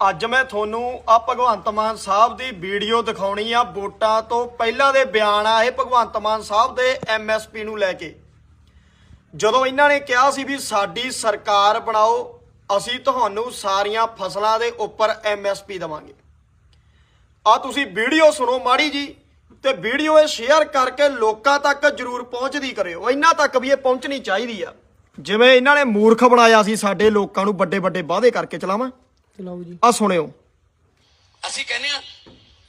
ਅੱਜ ਮੈਂ ਤੁਹਾਨੂੰ ਆ ਭਗਵੰਤ ਮਾਨ ਸਾਹਿਬ ਦੀ ਵੀਡੀਓ ਦਿਖਾਉਣੀ ਆ ਵੋਟਾਂ ਤੋਂ ਪਹਿਲਾਂ ਦੇ ਬਿਆਨ ਆ ਇਹ ਭਗਵੰਤ ਮਾਨ ਸਾਹਿਬ ਦੇ ਐਮਐਸਪੀ ਨੂੰ ਲੈ ਕੇ। ਜਦੋਂ ਇਹਨਾਂ ਨੇ ਕਿਹਾ ਸੀ ਵੀ ਸਾਡੀ ਸਰਕਾਰ ਬਣਾਓ, ਅਸੀਂ ਤੁਹਾਨੂੰ ਸਾਰੀਆਂ ਫਸਲਾਂ ਦੇ ਉੱਪਰ ਐਮਐਸਪੀ ਦਵਾਂਗੇ। ਆ ਤੁਸੀਂ ਵੀਡੀਓ ਸੁਣੋ ਮਾੜੀ ਜੀ ਤੇ ਵੀਡੀਓ ਇਹ ਸ਼ੇਅਰ ਕਰਕੇ ਲੋਕਾਂ ਤੱਕ ਜਰੂਰ ਪਹੁੰਚਦੀ ਕਰਿਓ। ਇਹਨਾਂ ਤੱਕ ਵੀ ਇਹ ਪਹੁੰਚਣੀ ਚਾਹੀਦੀ ਆ। ਜਿਵੇਂ ਇਹਨਾਂ ਨੇ ਮੂਰਖ ਬਣਾਇਆ ਸੀ ਸਾਡੇ ਲੋਕਾਂ ਨੂੰ ਵੱਡੇ ਵੱਡੇ ਵਾਅਦੇ ਕਰਕੇ ਚਲਾਵਾਂ। ਚਲਾਓ ਜੀ ਆ ਸੁਣਿਓ ਅਸੀਂ ਕਹਿੰਦੇ ਆ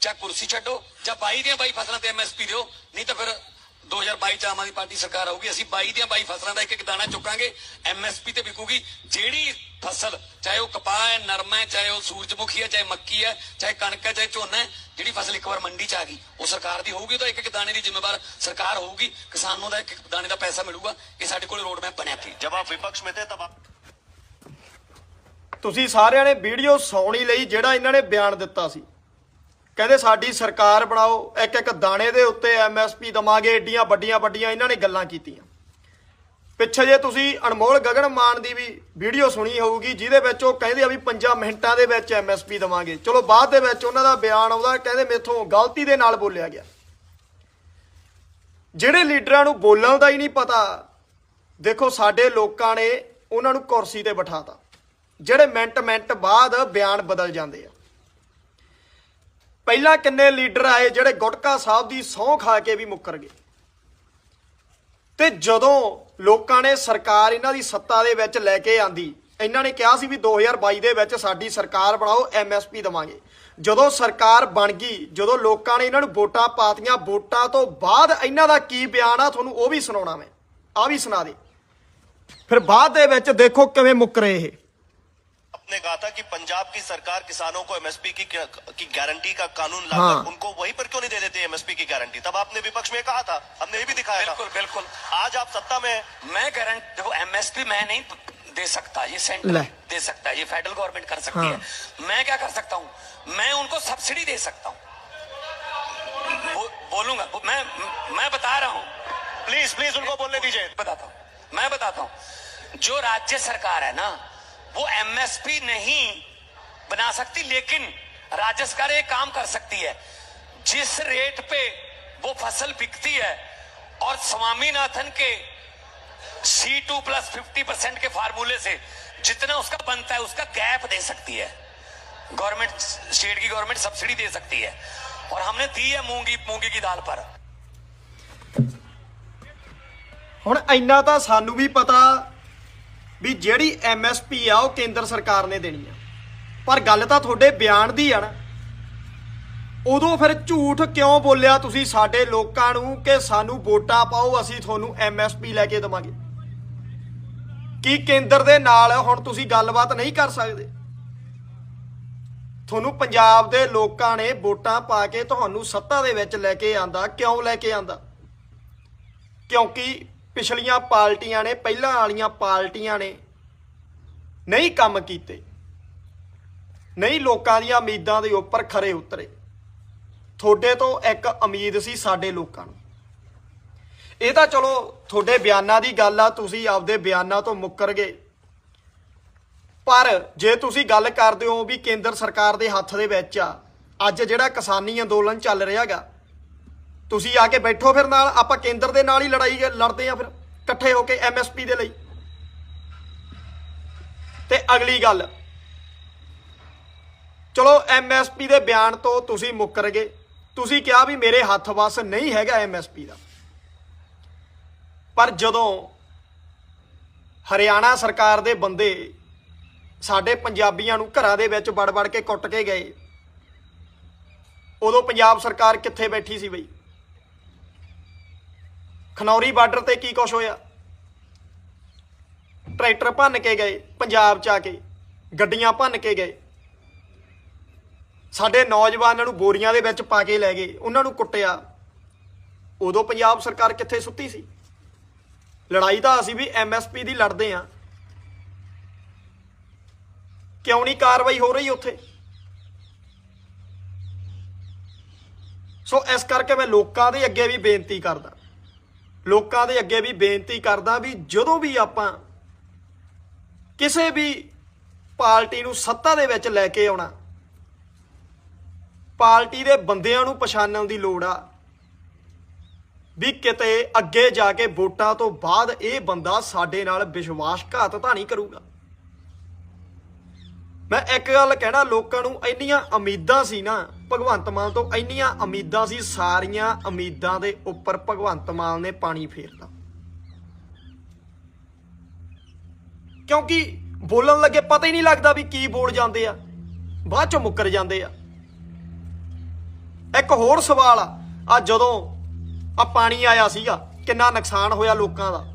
ਜਾਂ ਕੁਰਸੀ ਛੱਡੋ ਜਾਂ 22 ਦੀਆਂ 22 ਫਸਲਾਂ ਤੇ ਐਮਐਸਪੀ ਦਿਓ ਨਹੀਂ ਤਾਂ ਫਿਰ 2022 ਚ ਆਮ ਆਦਮੀ ਪਾਰਟੀ ਸਰਕਾਰ ਆਊਗੀ ਅਸੀਂ 22 ਦੀਆਂ 22 ਫਸਲਾਂ ਦਾ ਇੱਕ ਇੱਕ ਦਾਣਾ ਚੁੱਕਾਂਗੇ ਐਮਐਸਪੀ ਤੇ ਵਿਕੂਗੀ ਜਿਹੜੀ ਫਸਲ ਚਾਹੇ ਉਹ ਕਪਾਹ ਹੈ ਨਰਮਾ ਹੈ ਚਾਹੇ ਉਹ ਸੂਰਜਮੁਖੀ ਹੈ ਚਾਹੇ ਮੱਕੀ ਹੈ ਚਾਹੇ ਕਣਕ ਹੈ ਚਾਹੇ ਝੋਨਾ ਹੈ ਜਿਹੜੀ ਫਸਲ ਇੱਕ ਵਾਰ ਮੰਡੀ ਚ ਆ ਗਈ ਉਹ ਸਰਕਾਰ ਦੀ ਹੋਊਗੀ ਤਾਂ ਇੱਕ ਇੱਕ ਦਾਣੇ ਦੀ ਜ਼ਿੰਮੇਵਾਰ ਸਰਕਾਰ ਹੋਊਗੀ ਕਿਸਾਨ ਨੂੰ ਦਾ ਇੱਕ ਇੱਕ ਦਾਣੇ ਦਾ ਪੈਸਾ ਮਿਲੂਗਾ ਇਹ ਸਾਡੇ ਕੋਲ ਰੋਡ ਮੈਪ ਬਣਿਆ ਪਿਆ जब आप विपक्ष में थे तब आप ਤੁਸੀਂ ਸਾਰਿਆਂ ਨੇ ਵੀਡੀਓ ਸੌਣੀ ਲਈ ਜਿਹੜਾ ਇਹਨਾਂ ਨੇ ਬਿਆਨ ਦਿੱਤਾ ਸੀ। ਕਹਿੰਦੇ ਸਾਡੀ ਸਰਕਾਰ ਬਣਾਓ, ਇੱਕ ਇੱਕ ਦਾਣੇ ਦੇ ਉੱਤੇ ਐਮਐਸਪੀ ਦਵਾਂਗੇ, ਏਡੀਆਂ ਵੱਡੀਆਂ ਵੱਡੀਆਂ ਇਹਨਾਂ ਨੇ ਗੱਲਾਂ ਕੀਤੀਆਂ। ਪਿੱਛੇ ਜੇ ਤੁਸੀਂ ਅਨਮੋਲ ਗਗਨ ਮਾਨ ਦੀ ਵੀ ਵੀਡੀਓ ਸੁਣੀ ਹੋਊਗੀ, ਜਿਹਦੇ ਵਿੱਚ ਉਹ ਕਹਿੰਦੇ ਆ ਵੀ 5 ਮਿੰਟਾਂ ਦੇ ਵਿੱਚ ਐਮਐਸਪੀ ਦਵਾਂਗੇ। ਚਲੋ ਬਾਅਦ ਦੇ ਵਿੱਚ ਉਹਨਾਂ ਦਾ ਬਿਆਨ ਆਉਂਦਾ, ਕਹਿੰਦੇ ਮੇਥੋਂ ਗਲਤੀ ਦੇ ਨਾਲ ਬੋਲਿਆ ਗਿਆ। ਜਿਹੜੇ ਲੀਡਰਾਂ ਨੂੰ ਬੋਲਣ ਦਾ ਹੀ ਨਹੀਂ ਪਤਾ, ਦੇਖੋ ਸਾਡੇ ਲੋਕਾਂ ਨੇ ਉਹਨਾਂ ਨੂੰ ਕੁਰਸੀ ਤੇ ਬਿਠਾਤਾ। ਜਿਹੜੇ ਮਿੰਟ ਮਿੰਟ ਬਾਅਦ ਬਿਆਨ ਬਦਲ ਜਾਂਦੇ ਆ। ਪਹਿਲਾਂ ਕਿੰਨੇ ਲੀਡਰ ਆਏ ਜਿਹੜੇ ਗੁਟਕਾ ਸਾਹਿਬ ਦੀ ਸਹੁੰ ਖਾ ਕੇ ਵੀ ਮੁੱਕਰ ਗਏ। ਤੇ ਜਦੋਂ ਲੋਕਾਂ ਨੇ ਸਰਕਾਰ ਇਹਨਾਂ ਦੀ ਸੱਤਾ ਦੇ ਵਿੱਚ ਲੈ ਕੇ ਆਂਦੀ, ਇਹਨਾਂ ਨੇ ਕਿਹਾ ਸੀ ਵੀ 2022 ਦੇ ਵਿੱਚ ਸਾਡੀ ਸਰਕਾਰ ਬਣਾਓ ਐਮਐਸਪੀ ਦਵਾਂਗੇ। ਜਦੋਂ ਸਰਕਾਰ ਬਣ ਗਈ, ਜਦੋਂ ਲੋਕਾਂ ਨੇ ਇਹਨਾਂ ਨੂੰ ਵੋਟਾਂ ਪਾਤੀਆਂ, ਵੋਟਾਂ ਤੋਂ ਬਾਅਦ ਇਹਨਾਂ ਦਾ ਕੀ ਬਿਆਨ ਆ, ਤੁਹਾਨੂੰ ਉਹ ਵੀ ਸੁਣਾਉਣਾ ਮੈਂ। ਆ ਵੀ ਸੁਣਾ ਦੇ। ਫਿਰ ਬਾਅਦ ਦੇ ਵਿੱਚ ਦੇਖੋ ਕਿਵੇਂ ਮੁੱਕਰੇ ਇਹ। आपने कहा था कि पंजाब की सरकार किसानों को एमएसपी की की गारंटी का कानून लाकर हाँ। उनको वहीं पर क्यों नहीं दे देते एमएसपी की गारंटी तब आपने विपक्ष में कहा था हमने ये भी दिखाया बिल्कुल था। बिल्कुल आज आप सत्ता में मैं गारंट देखो एमएसपी मैं नहीं दे सकता ये ले। सेंटर दे सकता है ये फेडरल गवर्नमेंट कर सकती हाँ। है। मैं क्या कर सकता हूँ? मैं उनको सब्सिडी दे सकता हूँ। बो, बोलूँगा मैं मैं बता रहा हूँ। प्लीज़ प्लीज़ उनको बोलने दीजिए। बताता हूँ। मैं बताता हूँ। जो राज्य सरकार है ना वो एमएसपी नहीं बना सकती लेकिन राज्य सरकार एक काम कर सकती है जिस रेट पे वो फसल बिकती है और स्वामीनाथन के C two plus fifty percent के फार्मूले से जितना उसका बनता है उसका गैप दे सकती है गवर्नमेंट स्टेट की गवर्नमेंट सब्सिडी दे सकती है और हमने दी है मूंगी मूंगी की दाल पर ਹੁਣ ਇੰਨਾ ਤਾਂ ਸਾਨੂੰ ਵੀ ਪਤਾ ਵੀ ਜਿਹੜੀ ਐਮਐਸਪੀ ਆ ਉਹ ਕੇਂਦਰ ਸਰਕਾਰ ਨੇ ਦੇਣੀ ਆ। ਪਰ ਗੱਲ ਤਾਂ ਤੁਹਾਡੇ ਬਿਆਨ ਦੀ ਆ ਨਾ। ਉਦੋਂ ਫਿਰ ਝੂਠ ਕਿਉਂ ਬੋਲਿਆ ਤੁਸੀਂ ਸਾਡੇ ਲੋਕਾਂ ਨੂੰ ਕਿ ਸਾਨੂੰ ਵੋਟਾਂ ਪਾਓ, ਅਸੀਂ ਤੁਹਾਨੂੰ ਐਮਐਸਪੀ ਲੈ ਕੇ ਦੇਵਾਂਗੇ? ਕੀ ਕੇਂਦਰ ਦੇ ਨਾਲ ਹੁਣ ਤੁਸੀਂ ਗੱਲਬਾਤ ਨਹੀਂ ਕਰ ਸਕਦੇ? ਤੁਹਾਨੂੰ ਪੰਜਾਬ ਦੇ ਲੋਕਾਂ ਨੇ ਵੋਟਾਂ ਪਾ ਕੇ ਤੁਹਾਨੂੰ ਸੱਤਾ ਦੇ ਵਿੱਚ ਲੈ ਕੇ ਆਂਦਾ, ਕਿਉਂ ਲੈ ਕੇ ਆਂਦਾ? ਕਿਉਂਕਿ ਪਿਛਲੀਆਂ ਪਾਰਟੀਆਂ ਨੇ, ਪਹਿਲਾਂ ਵਾਲੀਆਂ ਪਾਰਟੀਆਂ ਨੇ ਨਹੀਂ ਕੰਮ ਕੀਤੇ। ਨਹੀਂ ਲੋਕਾਂ ਦੀਆਂ ਉਮੀਦਾਂ ਦੇ ਉੱਪਰ ਖਰੇ ਉਤਰੇ। ਤੁਹਾਡੇ ਤੋਂ ਇੱਕ ਉਮੀਦ ਸੀ ਸਾਡੇ ਲੋਕਾਂ ਨੂੰ। ਇਹ ਤਾਂ ਚਲੋ ਤੁਹਾਡੇ ਬਿਆਨਾਂ ਦੀ ਗੱਲ ਆ, ਤੁਸੀਂ ਆਪਦੇ ਬਿਆਨਾਂ ਤੋਂ ਮੁੱਕਰ ਗਏ। ਪਰ ਜੇ ਤੁਸੀਂ ਗੱਲ ਕਰਦੇ ਹੋ ਵੀ ਕੇਂਦਰ ਸਰਕਾਰ ਦੇ ਹੱਥ ਦੇ ਵਿੱਚ ਆ, ਅੱਜ ਜਿਹੜਾ ਕਿਸਾਨੀ ਅੰਦੋਲਨ ਚੱਲ ਰਿਹਾਗਾ ਤੁਸੀਂ ਆ ਕੇ ਬੈਠੋ ਫਿਰ ਨਾਲ, ਆਪਾਂ ਕੇਂਦਰ ਦੇ ਨਾਲ ਹੀ ਲੜਾਈ ਲੜਦੇ ਆ ਫਿਰ, ਇਕੱਠੇ ਹੋ ਕੇ ਐਮਐਸਪੀ ਦੇ ਲਈ। ਤੇ ਅਗਲੀ ਗੱਲ। ਚਲੋ ਐਮਐਸਪੀ ਦੇ ਬਿਆਨ ਤੋਂ ਤੁਸੀਂ ਮੁੱਕਰ ਗਏ। ਤੁਸੀਂ ਕਿਹਾ ਵੀ ਮੇਰੇ ਹੱਥ ਵਸ ਨਹੀਂ ਹੈਗਾ ਐਮਐਸਪੀ ਦਾ। ਪਰ ਜਦੋਂ ਹਰਿਆਣਾ ਸਰਕਾਰ ਦੇ ਬੰਦੇ ਸਾਡੇ ਪੰਜਾਬੀਆਂ ਨੂੰ ਘਰਾਂ ਦੇ ਵਿੱਚ ਵੜ ਵੜ ਕੇ ਕੁੱਟ ਕੇ ਗਏ, ਉਦੋਂ ਪੰਜਾਬ ਸਰਕਾਰ ਕਿੱਥੇ ਬੈਠੀ ਸੀ ਬਈ? ਖਨੌਰੀ ਬਾਰਡਰ ਤੇ ਕੀ ਕੁਛ ਹੋਇਆ? ਟਰੈਕਟਰ ਭੰਨ ਕੇ ਗਏ, ਪੰਜਾਬ ਚ ਆ ਕੇ। ਗੱਡੀਆਂ ਭੰਨ ਕੇ ਗਏ। ਸਾਡੇ ਨੌਜਵਾਨਾਂ ਨੂੰ ਬੋਰੀਆਂ ਦੇ ਵਿੱਚ ਪਾ ਕੇ ਲੈ ਗਏ, ਉਹਨਾਂ ਨੂੰ ਕੁੱਟਿਆ। ਉਦੋਂ ਪੰਜਾਬ ਸਰਕਾਰ ਕਿੱਥੇ ਸੁੱਤੀ ਸੀ? ਲੜਾਈ ਤਾਂ ਅਸੀਂ ਵੀ ਐਮਐਸਪੀ ਦੀ ਲੜਦੇ ਆਂ ਕਿਉਂ ਨਹੀਂ ਕਾਰਵਾਈ ਹੋ ਰਹੀ ਉੱਥੇ? ਸੋ ਇਸ ਕਰਕੇ ਮੈਂ ਲੋਕਾਂ ਦੇ ਅੱਗੇ ਵੀ ਬੇਨਤੀ ਕਰਦਾ। ਲੋਕਾਂ ਦੇ ਅੱਗੇ ਵੀ ਬੇਨਤੀ ਕਰਦਾ ਵੀ ਜਦੋਂ ਵੀ ਆਪਾਂ ਕਿਸੇ ਵੀ ਪਾਰਟੀ ਨੂੰ ਸੱਤਾ ਦੇ ਵਿੱਚ ਲੈ ਕੇ ਆਉਣਾ, ਪਾਰਟੀ ਦੇ ਬੰਦਿਆਂ ਨੂੰ ਪਛਾਣਨ ਦੀ ਲੋੜ ਆ, ਵੀ ਕਿਤੇ ਅੱਗੇ ਜਾ ਕੇ ਵੋਟਾਂ ਤੋਂ ਬਾਅਦ ਇਹ ਬੰਦਾ ਸਾਡੇ ਨਾਲ ਵਿਸ਼ਵਾਸਘਾਤ ਤਾਂ ਨਹੀਂ ਕਰੂਗਾ। ਮੈਂ ਇੱਕ ਗੱਲ ਕਹਿਣਾ, ਲੋਕਾਂ ਨੂੰ ਇੰਨੀਆਂ ਉਮੀਦਾਂ ਸੀ ਨਾ, ਭਗਵੰਤ ਮਾਨ ਤੋਂ ਇੰਨੀਆਂ ਉਮੀਦਾਂ ਸੀ, ਸਾਰੀਆਂ ਉਮੀਦਾਂ ਦੇ ਉੱਪਰ ਭਗਵੰਤ ਮਾਨ ਨੇ ਪਾਣੀ ਫੇਰਤਾ। ਕਿਉਂਕਿ ਬੋਲਣ ਲੱਗੇ ਪਤਾ ਹੀ ਨਹੀਂ ਲੱਗਦਾ ਵੀ ਕੀ ਬੋਲ ਜਾਂਦੇ ਆ, ਬਾਅਦ ਚ ਮੁੱਕਰ ਜਾਂਦੇ ਆ। ਇੱਕ ਹੋਰ ਸਵਾਲ ਆ ਆ ਜਦੋਂ ਆ ਪਾਣੀ ਆਇਆ ਸੀਗਾ, ਕਿੰਨਾ ਨੁਕਸਾਨ ਹੋਇਆ ਲੋਕਾਂ ਦਾ।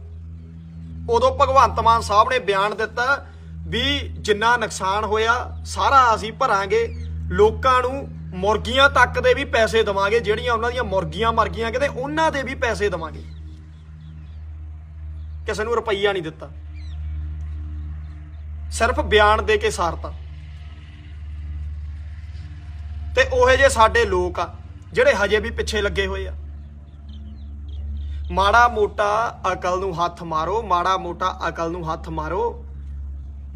ਉਦੋਂ ਭਗਵੰਤ ਮਾਨ ਸਾਹਿਬ ਨੇ ਬਿਆਨ ਦਿੱਤਾ ਵੀ ਜਿੰਨਾ ਨੁਕਸਾਨ ਹੋਇਆ, ਸਾਰਾ ਅਸੀਂ ਭਰਾਂਗੇ। ਲੋਕਾਂ ਨੂੰ ਮੁਰਗੀਆਂ ਤੱਕ ਦੇ ਵੀ ਪੈਸੇ ਦਵਾਂਗੇ, ਜਿਹੜੀਆਂ ਉਹਨਾਂ ਦੀਆਂ ਮੁਰਗੀਆਂ ਮਰ ਗਈਆਂ ਕਿਤੇ, ਉਹਨਾਂ ਦੇ ਵੀ ਪੈਸੇ ਦਵਾਂਗੇ। ਕਿਸੇ ਨੂੰ ਰੁਪਈਆ ਨਹੀਂ ਦਿੱਤਾ। ਸਿਰਫ ਬਿਆਨ ਦੇ ਕੇ ਸਾਰਤਾ। ਤੇ ਉਹੇ ਜੇ ਸਾਡੇ ਲੋਕ ਆ, ਜਿਹੜੇ ਹਜੇ ਵੀ ਪਿੱਛੇ ਲੱਗੇ ਹੋਏ ਆ। ਮਾੜਾ ਮੋਟਾ ਅਕਲ ਨੂੰ ਹੱਥ ਮਾਰੋ, ਮਾੜਾ ਮੋਟਾ ਅਕਲ ਨੂੰ ਹੱਥ ਮਾਰੋ।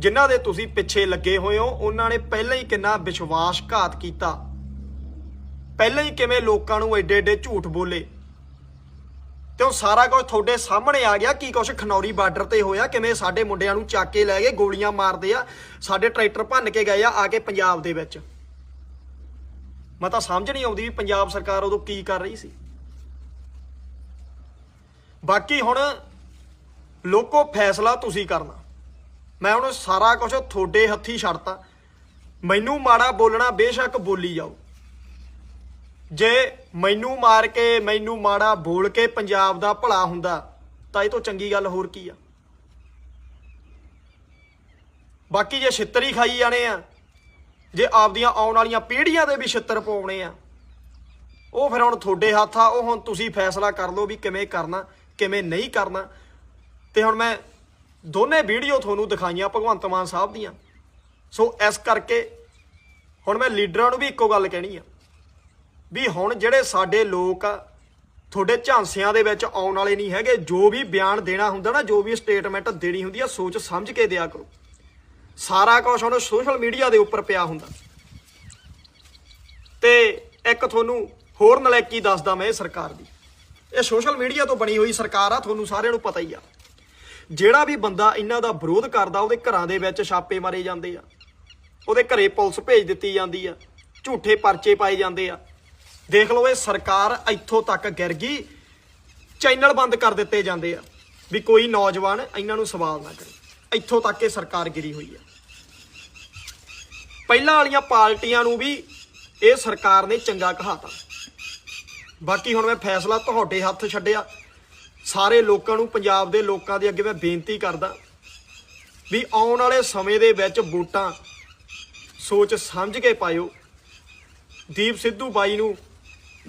ਜਿਨ੍ਹਾਂ ਦੇ ਤੁਸੀਂ ਪਿੱਛੇ ਲੱਗੇ ਹੋਏ ਹੋ, ਉਹਨਾਂ ਨੇ ਪਹਿਲਾਂ ਹੀ ਕਿੰਨਾ ਵਿਸ਼ਵਾਸਘਾਤ ਕੀਤਾ। ਪਹਿਲਾਂ ਹੀ ਕਿਵੇਂ ਲੋਕਾਂ ਨੂੰ ਐਡੇ ਐਡੇ ਝੂਠ ਬੋਲੇ। ਤੇ ਉਹ ਸਾਰਾ ਕੁਝ ਤੁਹਾਡੇ ਸਾਹਮਣੇ ਆ ਗਿਆ, ਕੀ ਕੁਛ ਖਨੌਰੀ ਬਾਰਡਰ ਤੇ ਹੋਇਆ, ਕਿਵੇਂ ਸਾਡੇ ਮੁੰਡਿਆਂ ਨੂੰ ਚੱਕ ਕੇ ਲੈ ਗਏ, ਗੋਲੀਆਂ ਮਾਰਦੇ ਆ, ਸਾਡੇ ਟਰੈਕਟਰ ਭੰਨ ਕੇ ਗਏ ਆ ਆ ਕੇ ਪੰਜਾਬ ਦੇ ਵਿੱਚ। ਮੈਂ ਤਾਂ ਸਮਝ ਨਹੀਂ ਆਉਂਦੀ ਵੀ ਪੰਜਾਬ ਸਰਕਾਰ ਉਦੋਂ ਕੀ ਕਰ ਰਹੀ ਸੀ। ਬਾਕੀ ਹੁਣ ਲੋਕੋ ਫੈਸਲਾ ਤੁਸੀਂ ਕਰਨਾ। ਮੈਂ ਹੁਣ ਸਾਰਾ ਕੁਝ ਤੁਹਾਡੇ ਹੱਥੀ ਛੱਡਤਾ। ਮੈਨੂੰ ਮਾੜਾ ਬੋਲਣਾ ਬੇਸ਼ੱਕ ਬੋਲੀ ਜਾਓ। ਜੇ ਮੈਨੂੰ ਮਾਰ ਕੇ, ਮੈਨੂੰ ਮਾੜਾ ਬੋਲ ਕੇ ਪੰਜਾਬ ਦਾ ਭਲਾ ਹੁੰਦਾ, ਤਾਂ ਇਹ ਤੋਂ ਚੰਗੀ ਗੱਲ ਹੋਰ ਕੀ ਆ? ਬਾਕੀ ਜੇ ਛਿੱਤਰ ਹੀ ਖਾਈ ਜਾਣੇ ਆ, ਜੇ ਆਪਦੀਆਂ ਆਉਣ ਵਾਲੀਆਂ ਪੀੜ੍ਹੀਆਂ ਦੇ ਵੀ ਛਿੱਤਰ ਪਾਉਣੇ ਆ, ਉਹ ਫਿਰ ਹੁਣ ਤੁਹਾਡੇ ਹੱਥ ਆ, ਉਹ ਹੁਣ ਤੁਸੀਂ ਫੈਸਲਾ ਕਰ ਲਓ ਵੀ ਕਿਵੇਂ ਕਰਨਾ, ਕਿਵੇਂ ਨਹੀਂ ਕਰਨਾ। ਤੇ ਹੁਣ ਮੈਂ ਦੋਨੇ ਵੀਡੀਓ ਤੁਹਾਨੂੰ ਦਿਖਾਈਆਂ ਭਗਵੰਤ ਮਾਨ ਸਾਹਿਬ ਦੀਆਂ। ਸੋ ਇਸ ਕਰਕੇ ਹੁਣ ਮੈਂ ਲੀਡਰਾਂ ਨੂੰ ਵੀ ਇੱਕੋ ਗੱਲ ਕਹਿਣੀ ਆ ਵੀ ਹੁਣ ਜਿਹੜੇ ਸਾਡੇ ਲੋਕ ਆ, ਤੁਹਾਡੇ ਝਾਂਸਿਆਂ ਦੇ ਵਿੱਚ ਆਉਣ ਵਾਲੇ ਨਹੀਂ ਹੈਗੇ, ਜੋ ਵੀ ਬਿਆਨ ਦੇਣਾ ਹੁੰਦਾ ਨਾ, ਜੋ ਵੀ ਸਟੇਟਮੈਂਟ ਦੇਣੀ ਹੁੰਦੀ ਆ, ਸੋਚ ਸਮਝ ਕੇ ਦਿਆ ਕਰੋ। ਸਾਰਾ ਕੁਝ ਹੁਣ ਸੋਸ਼ਲ ਮੀਡੀਆ ਦੇ ਉੱਪਰ ਪਿਆ ਹੁੰਦਾ। ਤੇ ਇੱਕ ਤੁਹਾਨੂੰ ਹੋਰ ਨਲਾਇਕੀ ਦੱਸਦਾ ਮੈਂ ਇਹ ਸਰਕਾਰ ਦੀ। ਇਹ ਸੋਸ਼ਲ ਮੀਡੀਆ ਤੋਂ ਬਣੀ ਹੋਈ ਸਰਕਾਰ ਆ, ਤੁਹਾਨੂੰ ਸਾਰਿਆਂ ਨੂੰ ਪਤਾ ਹੀ ਆ। ਜਿਹੜਾ ਵੀ ਬੰਦਾ ਇਹਨਾਂ ਦਾ ਵਿਰੋਧ ਕਰਦਾ, ਉਹਦੇ ਘਰਾਂ ਦੇ ਵਿੱਚ ਛਾਪੇ ਮਾਰੇ ਜਾਂਦੇ ਆ। ਉਹਦੇ ਘਰੇ ਪੁਲਿਸ ਭੇਜ ਦਿੱਤੀ ਜਾਂਦੀ ਆ। ਝੂਠੇ ਪਰਚੇ ਪਾਏ ਜਾਂਦੇ ਆ। ਦੇਖ ਲਓ, ਇਹ ਸਰਕਾਰ ਇੱਥੋਂ ਤੱਕ ਗਿਰ ਗਈ। ਚੈਨਲ ਬੰਦ ਕਰ ਦਿੱਤੇ ਜਾਂਦੇ ਆ ਵੀ ਕੋਈ ਨੌਜਵਾਨ ਇਹਨਾਂ ਨੂੰ ਸਵਾਲ ਨਾ ਕਰੇ। ਇੱਥੋਂ ਤੱਕ ਇਹ ਸਰਕਾਰ ਗਿਰੀ ਹੋਈ ਆ। ਪਹਿਲਾਂ ਵਾਲੀਆਂ ਪਾਰਟੀਆਂ ਨੂੰ ਵੀ ਇਹ ਸਰਕਾਰ ਨੇ ਚੰਗਾ ਕਹਾਤਾ। ਬਾਕੀ ਹੁਣ ਮੈਂ ਫੈਸਲਾ ਤੁਹਾਡੇ ਹੱਥ ਛੱਡਿਆ। ਸਾਰੇ ਲੋਕਾਂ ਨੂੰ, ਪੰਜਾਬ ਦੇ ਲੋਕਾਂ ਦੇ ਅੱਗੇ ਮੈਂ ਬੇਨਤੀ ਕਰਦਾ ਵੀ ਆਉਣ ਵਾਲੇ ਸਮੇਂ ਦੇ ਵਿੱਚ ਵੋਟਾਂ ਸੋਚ ਸਮਝ ਕੇ ਪਾਇਓ। ਦੀਪ ਸਿੱਧੂ ਬਾਈ ਨੂੰ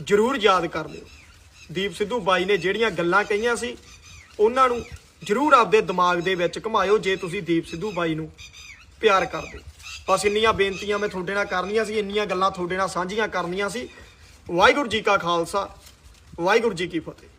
ਜ਼ਰੂਰ ਯਾਦ ਕਰ ਲਿਓ। ਦੀਪ ਸਿੱਧੂ ਬਾਈ ਨੇ ਜਿਹੜੀਆਂ ਗੱਲਾਂ ਕਹੀਆਂ ਸੀ, ਉਹਨਾਂ ਨੂੰ ਜ਼ਰੂਰ ਆਪਦੇ ਦਿਮਾਗ ਦੇ ਵਿੱਚ ਘੁਮਾਇਓ ਜੇ ਤੁਸੀਂ ਦੀਪ ਸਿੱਧੂ ਬਾਈ ਨੂੰ ਪਿਆਰ ਕਰਦੇ। ਹੋ। ਬਸ ਇੰਨੀਆਂ ਬੇਨਤੀਆਂ ਮੈਂ ਤੁਹਾਡੇ ਨਾਲ ਕਰਨੀਆਂ ਸੀ, ਇੰਨੀਆਂ ਗੱਲਾਂ ਤੁਹਾਡੇ ਨਾਲ ਸਾਂਝੀਆਂ ਕਰਨੀਆਂ ਸੀ। ਵਾਹਿਗੁਰੂ ਜੀ ਕਾ ਖਾਲਸਾ, ਵਾਹਿਗੁਰੂ ਜੀ ਕੀ ਫਤਿਹ।